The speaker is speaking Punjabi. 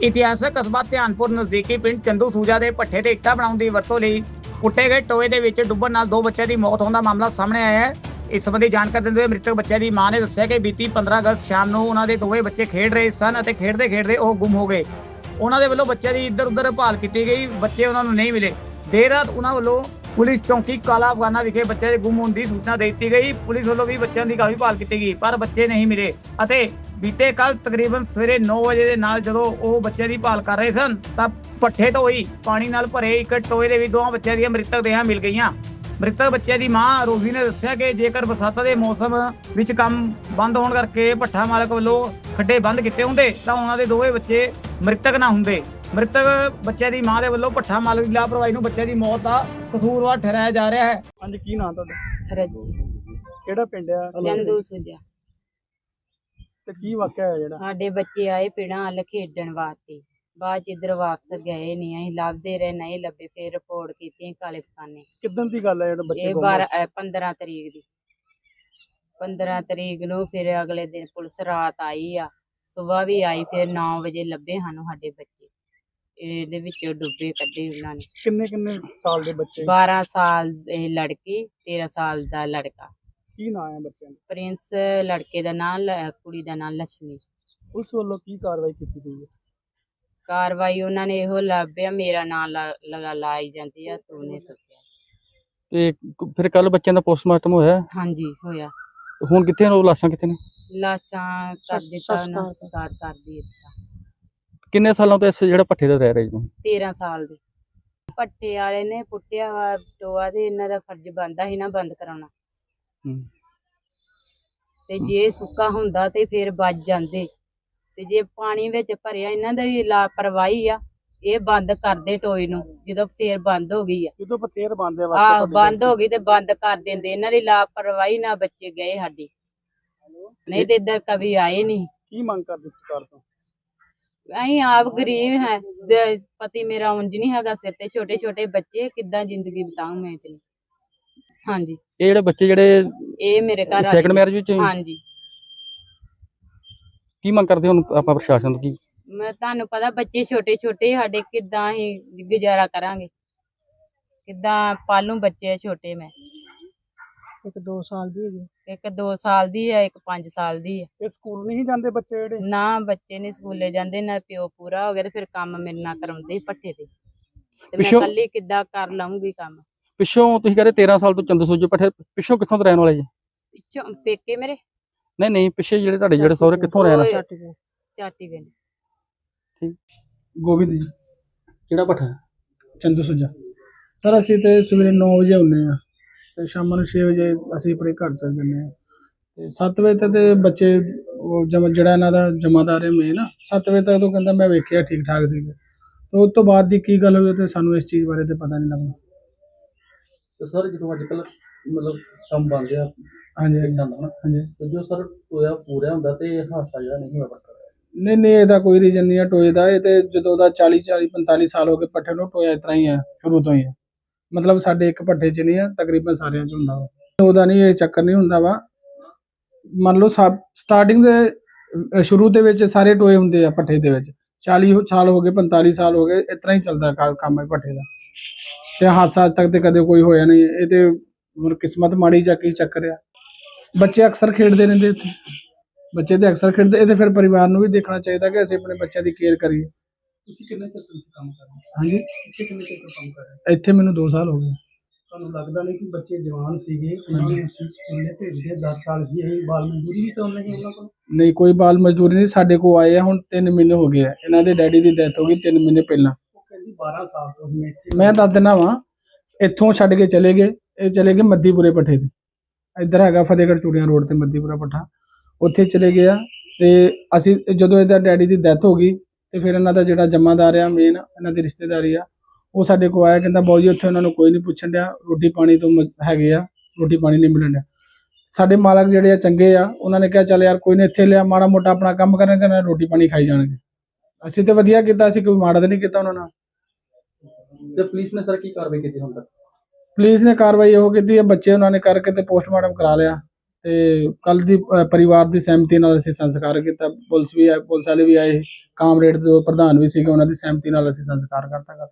ਇਤਿਹਾਸਕ ਕਸਬਾ ਧਿਆਨਪੁਰ ਨਜ਼ਦੀਕੀ ਪਿੰਡ ਚੰਦੂ ਸੂਜਾ ਦੇ ਪੱਠੇ ਤੇ ਇੱਟਾਂ ਬਣਾਉਣ ਦੀ ਵਰਤੋਂ ਲਈ ਪੁੱਟੇ ਗਏ ਟੋਏ ਦੇ ਵਿੱਚ ਡੁੱਬਣ ਨਾਲ ਦੋ ਬੱਚਿਆਂ ਦੀ ਮੌਤ ਹੋਣ ਦਾ ਮਾਮਲਾ ਸਾਹਮਣੇ ਆਇਆ ਹੈ। ਇਸ ਸੰਬੰਧੀ ਜਾਣਕਾਰੀ ਦਿੰਦੇ ਹੋਏ ਮ੍ਰਿਤਕ ਬੱਚਿਆਂ ਦੀ ਮਾਂ ਨੇ ਦੱਸਿਆ ਕਿ ਬੀਤੀ 15 ਅਗਸਤ ਸ਼ਾਮ ਨੂੰ ਉਹਨਾਂ ਦੇ ਦੋਵੇਂ ਬੱਚੇ ਖੇਡ ਰਹੇ ਸਨ ਅਤੇ ਖੇਡਦੇ ਖੇਡਦੇ ਉਹ ਗੁੰਮ ਹੋ ਗਏ। ਉਹਨਾਂ ਦੇ ਵੱਲੋਂ ਬੱਚਿਆਂ ਦੀ ਇੱਧਰ ਉੱਧਰ ਭਾਲ ਕੀਤੀ ਗਈ। ਬੱਚੇ ਉਹਨਾਂ ਨੂੰ ਨਹੀਂ ਮਿਲੇ। ਦੇਰ ਰਾਤ ਉਹਨਾਂ ਵੱਲੋਂ ਪੁਲਿਸ ਚੌਂਕੀ ਕਾਲਾ ਅਫਗਾਨਾ ਵਿਖੇ ਬੱਚਿਆਂ ਦੇ ਗੁੰਮ ਹੋਣ ਦੀ ਸੂਚਨਾ ਦੇ ਦਿੱਤੀ ਗਈ। ਪੁਲਿਸ ਵੱਲੋਂ ਵੀ ਬੱਚਿਆਂ ਦੀ ਕਾਫੀ ਭਾਲ ਕੀਤੀ ਗਈ, ਪਰ ਬੱਚੇ ਨਹੀਂ ਮਿਲੇ ਅਤੇ ਬੀਤੇ ਕੱਲ ਤਕਰੀਬਨ ਸਵੇਰੇ 9 ਵਜੇ ਦੇ ਨਾਲ ਜਦੋਂ ਉਹ ਬੱਚਿਆਂ ਦੀ ਭਾਲ ਕਰ ਰਹੇ ਸਨ, ਤਾਂ ਪੱਠੇ ਤੋਂ ਪਾਣੀ ਨਾਲ ਭਰੇ ਇੱਕ ਟੋਏ ਦੇ ਵਿੱਚ ਦੋਵਾਂ ਬੱਚਿਆਂ ਦੀਆਂ ਮ੍ਰਿਤਕ ਦੇਹਾਂ ਮਿਲ ਗਈਆਂ। ਮ੍ਰਿਤਕ ਬੱਚਿਆਂ ਦੀ ਮਾਂ ਰੋਹੀ ਨੇ ਦੱਸਿਆ ਕਿ ਜੇਕਰ ਬਰਸਾਤਾਂ ਦੇ ਮੌਸਮ ਵਿੱਚ ਕੰਮ ਬੰਦ ਹੋਣ ਕਰਕੇ ਭੱਠਾ ਮਾਲਕ ਵੱਲੋਂ ਖੱਡੇ ਬੰਦ ਕੀਤੇ ਹੁੰਦੇ, ਤਾਂ ਉਹਨਾਂ ਦੇ ਦੋਵੇਂ ਬੱਚੇ ਮ੍ਰਿਤਕ ਨਾ ਹੁੰਦੇ। ਮ੍ਰਿਤਕ ਬੱਚਿਆਂ ਦੀ ਮਾਂ ਦੇ ਵੱਲੋਂ ਭੱਠਾ ਮਾਲਕ ਦੀ ਲਾਪਰਵਾਹੀ ਨੂੰ ਬੱਚਿਆਂ ਦੀ ਮੌਤ ਦਾ ਕਸੂਰਵਾਰ ਠਹਿਰਾਇਆ ਜਾ ਰਿਹਾ ਹੈ। ਹਾਂਜੀ ਕੀ ਨਾਂ ਤੁਹਾਡਾ? ਰੱਜੀ ਕਿਹੜਾ ਪਿੰਡ ਆ? ਚੰਦੂ ਸੁਜਾ। ਤੇ ਕੀ ਵਾਕਿਆ ਹੈ ਜਿਹੜਾ? ਸਾਡੇ ਬੱਚੇ ਆਏ ਪਿੰਡਾਂ ਵੱਲ ਖੇਡਣ ਵਾਸਤੇ। ਬਾਅਦ ਚ ਇੱਧਰ ਵਾਪਸ ਗਏ ਨਹੀਂ ਅਸੀਂ ਲੱਭਦੇ ਰਹੇ ਨਹੀਂ ਲੱਭੇ ਫਿਰ ਰਿਪੋਰਟ ਕੀਤੀ ਕਾਲੇ ਪਖਾਨੇ। ਕਿਦਾਂ ਦੀ ਗੱਲ ਹੈ ਜਿਹੜੇ ਬੱਚੇ ਇਹ ਗੁੰਮ ਹੋਏ? 15 ਤਰੀਕ ਦੀ। 15 ਤਰੀਕ ਨੂੰ ਫਿਰ ਅਗਲੇ ਦਿਨ ਪੁਲਿਸ ਰਾਤ ਆਈ ਆ। ਸਵੇਰ ਵੀ ਆਈ ਫਿਰ 9 ਵਜੇ ਲੱਭੇ ਸਾਨੂੰ ਸਾਡੇ ਬੱਚੇ। ਇਹਦੇ ਵਿੱਚੋਂ ਡੁੱਬੇ ਕੱਢੇ ਉਹਨਾਂ ਨੇ। ਕਿੰਨੇ ਕਿੰਨੇ ਸਾਲ ਦੇ ਬੱਚੇ? 12 ਸਾਲ ਦੇ ਲੜਕੀ 13 ਸਾਲ ਦਾ ਲੜਕਾ। ਕੀ ਨਾਂ ਹੈ ਬੱਚਿਆਂ ਦਾ? ਪ੍ਰਿੰਸ ਲੜਕੇ ਦਾ ਨਾਮ ਕੁੜੀ ਦਾ ਨਾਮ ਲక్ష్ਮੀ ਪੁਲਿਸ ਵੱਲੋਂ ਕੀ ਕਾਰਵਾਈ ਕੀਤੀ ਗਈ ਹੈ? ਕਾਰਵਾਈ ਉਹਨਾਂ ਨੇ ਇਹੋ ਲੱਭਿਆ ਮੇਰਾ ਨਾਂ ਲਾ- ਲਗਾ ਲਾਈ ਜਾਂਦੀ ਆ ਤੂੰ ਨੇ ਸੱਦਿਆ ਤੇ ਫਿਰ ਕੱਲ ਬੱਚਿਆਂ ਦਾ ਪੋਸਟਮਾਰਟਮ ਹੋਇਆ? ਹਾਂਜੀ ਹੋਇਆ। ਹੁਣ ਕਿੱਥੇ ਨੇ ਉਹ ਲਾਸ਼ਾਂ ਕਿੱਥੇ ਨੇ? ਲਾਸ਼ਾਂ ਕਰ ਦਿੱਤਾ ਸੰਸਕਾਰ ਕਰ ਦਿੱਤਾ। ਕਿੰਨੇ ਸਾਲਾਂ ਤੋਂ ਇਸ ਜਿਹੜਾ ਪੱਠੇ ਤੇ ਰਹਿ ਰਹੇ ਜੀ? 13 ਸਾਲ ਦੇ। ਪੱਟੇ ਵਾਲੇ ਨੇ ਪੁੱਟਿਆ ਵਾ ਟੋਆ ਤੇ ਇਹਨਾਂ ਦਾ ਫਰਜ਼ ਬਣਦਾ ਸੀ ਨਾ ਬੰਦ ਕਰਾਉਣਾ। ਹੂੰ। ਤੇ ਜੇ ਸੁੱਕਾ ਹੁੰਦਾ ਤੇ ਫਿਰ ਵੱਜ ਜਾਂਦੇ। ਤੇ ਜੇ ਪਾਣੀ ਵਿੱਚ ਭਰਿਆ ਇਹਨਾਂ ਦਾ ਵੀ ਲਾਪਰਵਾਹੀ ਆ। ਇਹ ਬੰਦ ਕਰਦੇ ਟੋਏ ਨੂੰ ਜਦੋਂ ਸੇਰ ਬੰਦ ਹੋ ਗਈ ਆ। ਜਦੋਂ ਪਤੇਰ ਬੰਦੇ ਆ ਆਹ ਬੰਦ ਹੋ ਗਈ ਤੇ ਬੰਦ ਕਰ ਦਿੰਦੇ। ਇਹਨਾਂ ਦੀ ਲਾਪਰਵਾਹੀ ਨਾਲ ਬੱਚੇ ਗਏ ਸਾਡੀ। ਨਹੀਂ ਤੇ ਇੱਧਰ ਕभी ਆਏ ਨਹੀਂ। ਕੀ ਮੰਗ ਕਰਦੇ ਸਰਕਾਰ ਤੋਂ? ਅਸੀਂ ਆਪ ਗਰੀਬ ਹੈ। ਤੇ ਪਤੀ ਮੇਰਾ ਉਂਝ ਨਹੀਂ ਹੈਗਾ ਸਿਰ ਤੇ। ਛੋਟੇ ਛੋਟੇ ਬੱਚੇ ਕਿੱਦਾਂ ਜ਼ਿੰਦਗੀ ਬਿਤਾਉਂ ਮੈਂ ਤੇ। ਹਾਂਜੀ। ਇਹ ਜਿਹੜੇ ਬੱਚੇ ਜਿਹੜੇ ਇਹ ਮੇਰੇ ਘਰ ਸੈਕੰਡ ਮੈਰਿਜ ਵਿੱਚ ਹਾਂਜੀ। ਕੀ ਮੰਗ ਕਰਦੇ ਹੁਣ ਆਪਾਂ ਪ੍ਰਸ਼ਾਸਨ ਤੋਂ? ਕੀ ਮੈਂ ਤੁਹਾਨੂੰ ਪਤਾ ਬੱਚੇ ਛੋਟੇ ਛੋਟੇ ਸਾਡੇ ਕਿੱਦਾਂ ਅਸੀਂ ਗੁਜ਼ਾਰਾ ਕਰਾਂਗੇ। ਕਿੱਦਾਂ ਪਾਲੂ ਬੱਚੇ ਛੋਟੇ ਮੈਂ। ਇੱਕ 2 ਸਾਲ ਦੀ ਹੈਗੀ। ਇੱਕ 2 ਸਾਲ ਦੀ ਹੈ ਇੱਕ 5 ਸਾਲ ਦੀ ਹੈ ਇਹ ਸਕੂਲ ਨਹੀਂ ਜਾਂਦੇ ਬੱਚੇ ਜਿਹੜੇ? ਨਾ ਬੱਚੇ ਨਹੀਂ ਸਕੂਲੇ ਜਾਂਦੇ ਨਾ ਪਿਓ ਪੂਰਾ ਹੋ ਗਿਆ ਤੇ ਫਿਰ ਕੰਮ ਮੇਰੇ ਨਾਲ ਕਰਾਉਂਦੇ ਭੱਠੇ ਤੇ। ਤੇ ਮੈਂ ਇਕੱਲੀ ਕਿੱਦਾਂ ਕਰ ਲਵਾਂਗੀ ਕੰਮ? ਪਿੱਛੋਂ ਤੁਸੀਂ ਕਹਿੰਦੇ 13 ਸਾਲ ਤੋਂ ਚੰਦ ਸੂਜੇ ਪੱਠੇ ਪਿੱਛੋਂ ਕਿੱਥੋਂ ਦੇ ਰਹਿਣ ਵਾਲੇ ਜੀ? ਪਿੱਛੋਂ ਪੇਕੇ ਮੇਰੇ? ਨਹੀਂ ਨਹੀਂ ਪਿੱਛੇ ਜਿਹੜੇ ਤੁਹਾਡੇ ਜਿਹੜੇ ਸਹੁਰੇ ਕਿੱਥੋਂ ਰਹਿਣ? ਚਾਟੀ ਗਏ ਗੋਬਿੰਦ ਜੀ। ਕਿਹੜਾ ਪੱਠਾ ਚੰਦੂ ਸੁਜਾ। ਸਰ ਅਸੀਂ ਤੇ ਸਵੇਰੇ 9 ਵਜੇ ਆਉਂਦੇ ਆ ਤੇ ਸ਼ਾਮ ਨੂੰ 6 ਵਜੇ ਅਸੀਂ ਆਪਣੇ ਘਰ ਚਲ ਜਾਂਦੇ ਆ ਤੇ 7 ਵਜੇ ਤੱਕ ਤੇ ਬੱਚੇ ਉਹ ਜਮ ਜਿਹੜਾ ਇਹਨਾਂ ਦਾ ਜਮਾਦਾਰ ਹੈ ਮੇਨ 7 ਵਜੇ ਤੱਕ ਤੋਂ ਕਹਿੰਦਾ ਮੈਂ ਵੇਖਿਆ ਠੀਕ ਠਾਕ ਸੀਗੇ। ਤੇ ਉਸ ਤੋਂ ਬਾਅਦ ਦੀ ਕੀ ਗੱਲ ਹੋਈ ਉਹ ਤੇ ਸਾਨੂੰ ਇਸ ਚੀਜ਼ ਬਾਰੇ ਤੇ ਪਤਾ ਨਹੀਂ ਲੱਗਾ ਤੇ ਸਰ ਜਦੋਂ ਅੱਜ ਕੱਲ ਮਤਲਬ ਕੰਮ ਬਣ ਗਿਆ ਹਾਂਜੀ। ਹਾਂਜੀ। ਤੇ ਜੋ ਸਰ ਹੋਇਆ ਪੂਰਾ ਹੁੰਦਾ ਤੇ ਹਾਸਾ ਜਿਹੜਾ ਨਹੀਂ ਹੋਇਆ। ਨਹੀਂ ਨਹੀਂ, ਇਹਦਾ ਕੋਈ ਰੀਜ਼ਨ ਨਹੀਂ ਹੈ ਟੋਏ ਦਾ। ਇਹ ਤੇ ਜਦੋਂ ਦਾ 40 40 45 ਸਾਲ ਹੋ ਗਏ ਪੱਠੇ ਨੂੰ ਟੋਇਆ ਇਸ ਤਰ੍ਹਾਂ ਹੀ ਹੈ ਸ਼ੁਰੂ ਤੋਂ ਹੀ ਹੈ ਮਤਲਬ ਸਾਡੇ ਇੱਕ ਪੱਠੇ 'ਚ ਨਹੀਂ ਹੈ ਤਕਰੀਬਨ ਸਾਰਿਆਂ 'ਚ ਹੁੰਦਾ ਵਾ। ਉਹਦਾ ਨਹੀਂ, ਇਹ ਚੱਕਰ ਨਹੀਂ ਹੁੰਦਾ ਵਾ। ਮੰਨ ਲਓ ਸਟਾਰਟਿੰਗ ਦੇ ਸ਼ੁਰੂ ਦੇ ਵਿੱਚ ਸਾਰੇ ਟੋਏ ਹੁੰਦੇ ਆ ਪੱਠੇ ਦੇ ਵਿੱਚ। 40 ਸਾਲ ਹੋ ਗਏ 45 ਸਾਲ ਹੋ ਗਏ, ਇਸ ਤਰ੍ਹਾਂ ਹੀ ਚੱਲਦਾ ਕੰਮ ਹੈ ਪੱਠੇ ਦਾ। ਤੇ ਹਾਦਸਾ ਤੱਕ ਤੇ ਕਦੇ ਕੋਈ ਹੋਇਆ ਨਹੀਂ। ਇਹ ਤੇ ਕਿਸਮਤ ਮਾੜੀ ਜਾਂ ਕੀ ਚੱਕਰ ਆ। ਬੱਚੇ ਅਕਸਰ ਖੇਡਦੇ ਰਹਿੰਦੇ ਇੱਥੇ। ਬੱਚੇ ਤੇ ਅਕਸਰ ਖੇਡਦੇ ਇਹ ਤੇ ਫਿਰ ਪਰਿਵਾਰ ਨੂੰ ਵੀ ਦੇਖਣਾ ਚਾਹੀਦਾ ਕਿ ਅਸੀਂ ਆਪਣੇ ਬੱਚਿਆਂ ਦੀ ਕੇਅਰ ਕਰੀਏ। ਤੁਸੀਂ ਕਿੰਨੇ ਚਿਰ ਤੋਂ ਕੰਮ ਕਰ ਰਹੇ ਹਾਂਜੀ। ਹੋ ਕਿੰਨੇ ਚਿਰ ਤੋਂ ਕੰਮ ਕਰ ਰਹੇ ਇੱਥੇ ਮੈਨੂੰ 2 ਸਾਲ ਹੋ ਗਏ। ਤੁਹਾਨੂੰ ਲੱਗਦਾ ਨਹੀਂ ਕਿ ਬੱਚੇ ਜਵਾਨ ਸੀਗੇ ਉਹਨਾਂ ਨੂੰ ਅਸੀਂ ਸਕੂਲੇ ਭੇਜਦੇ 10 ਸਾਲ ਹੀ ਇਹ ਬਾਲ ਮਜ਼ਦੂਰੀ ਵੀ ਤਾਂ ਉਹਨਾਂ ਦੀ ਉਹਨਾਂ ਕੋਲ? ਨਹੀਂ ਕੋਈ ਬਾਲ ਮਜ਼ਦੂਰੀ ਨਹੀਂ ਸਾਡੇ ਕੋਲ ਆਏ ਆ ਹੁਣ 3 ਮਹੀਨੇ ਹੋ ਗਏ ਆ। ਇਹਨਾਂ ਦੇ ਡੈਡੀ ਦੀ ਡੈਥ ਹੋ ਗਈ 3 ਮਹੀਨੇ ਪਹਿਲਾਂ। ਉਹ ਕਹਿੰਦੀ 12 ਸਾਲ ਤੋਂ ਮੈਂ ਇੱਥੇ ਮੈਂ ਦੱਸ ਦਿੰਦਾ ਵਾਂ ਇੱਥੋਂ ਛੱਡ ਕੇ ਚਲੇ ਗਏ ਇਹ ਚਲੇ ਗਏ ਮੱਦੀਪੁਰੇ ਪੱਠੇ ਤੇ। ਇੱਧਰ ਹੈਗਾ ਫਤਿਹਗੜ੍ਹ ਚੂੜੀਆਂ ਰੋਡ ਤੇ ਮੱਦੀਪੁਰਾ ਪੱਠਾ। ਉੱਥੇ ਚਲੇ ਗਏ ਆ ਤੇ ਅਸੀਂ ਜਦੋਂ ਇਹਦਾ ਡੈਡੀ ਦੀ ਡੈਥ ਹੋ ਗਈ ਤੇ ਫਿਰ ਇਹਨਾਂ ਦਾ ਜਿਹੜਾ ਜਮਾਦਾਰ ਆ ਮੇਨ ਇਹਨਾਂ ਦੀ ਰਿਸ਼ਤੇਦਾਰੀ ਆ ਉਹ ਸਾਡੇ ਕੋਲ ਆਇਆ ਕਹਿੰਦਾ ਬਾਊ ਜੀ ਉੱਥੇ ਉਹਨਾਂ ਨੂੰ ਕੋਈ ਨਹੀਂ ਪੁੱਛਣ ਡਿਆ ਰੋਟੀ ਪਾਣੀ ਤੋਂ ਹੈਗੇ ਆ ਰੋਟੀ ਪਾਣੀ ਨਹੀਂ ਮਿਲਣ ਡਿਆ। ਸਾਡੇ ਮਾਲਕ ਜਿਹੜੇ ਆ ਚੰਗੇ ਆ ਉਹਨਾਂ ਨੇ ਕਿਹਾ ਚੱਲ ਯਾਰ ਕੋਈ ਨਹੀਂ ਇੱਥੇ ਲਿਆ ਮਾੜਾ ਮੋਟਾ ਆਪਣਾ ਕੰਮ ਕਰਨਗੇ ਨਾਲ ਰੋਟੀ ਪਾਣੀ ਖਾਈ ਜਾਣਗੇ। ਅਸੀਂ ਤੇ ਵਧੀਆ ਕੀਤਾ ਅਸੀਂ ਕੋਈ ਮਾੜਾ ਤਾਂ ਨਹੀਂ ਕੀਤਾ ਉਹਨਾਂ ਨਾਲ। ਤੇ ਪੁਲਿਸ ਨੇ ਸਰ ਕੀ ਕਾਰਵਾਈ ਕੀਤੀ ਹੁਣ ਤੱਕ? ਪੁਲਿਸ ਨੇ ਕਾਰਵਾਈ ਉਹ ਕੀਤੀ ਹੈ ਬੱਚੇ ਉਹਨਾਂ ਨੇ ਕਰਕੇ ਤੇ ਪੋਸਟਮਾਰਟਮ ਕਰਾ ਲਿਆ। ਤੇ ਕੱਲ ਦੀ ਅ, ਪਰਿਵਾਰ ਦੀ ਸਹਿਮਤੀ ਨਾਲ ਅਸੀਂ ਸੰਸਕਾਰ ਕੀਤਾ। ਪੁਲਿਸ ਵੀ ਆਏ ਪੁਲਿਸ ਵਾਲੇ ਵੀ ਆਏ। ਕਾਮਰੇਡ ਦੇ ਪ੍ਰਧਾਨ ਵੀ ਸੀਗੇ ਉਹਨਾਂ ਦੀ ਸਹਿਮਤੀ ਨਾਲ ਅਸੀਂ ਸੰਸਕਾਰ ਕਰਤਾ ਗਾ